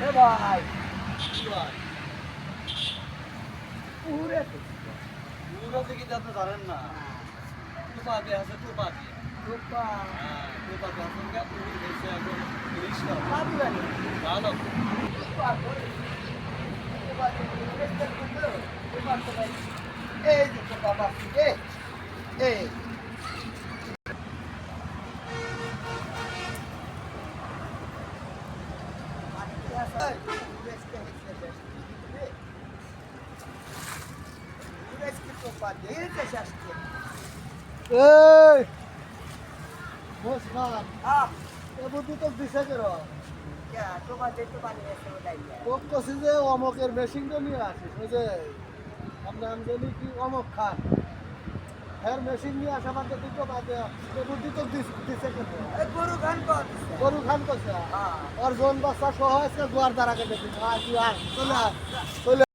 ভাই? পুরে পুরো দিকে তো আপনি জানেন না। টুপা দিয়ে আছে টুপা দিয়ে। হ্যাঁ টুপা দিয়ে আছে গা পুরো এসে এখন পাবি মানে ভালো রূপা তো ভাই এই যে তো বাবা এই এই। এই! মুসকান এ বুদ্ধি তো দিছে কেন? তোক কছি যে অমকের মেশিনটা নিয়ে আসিস ওই যে আপনার আমি কি অমক খান হ্যাঁ মেশিন নিয়ে আসা দিয়ে তো বাদে দিছে কেন? গরু কর। গরু খান করছে হ্যাঁ। আর জোন বাচ্চা সহ আছে দুয়ার দ্বারা কেটেছে চলে চলে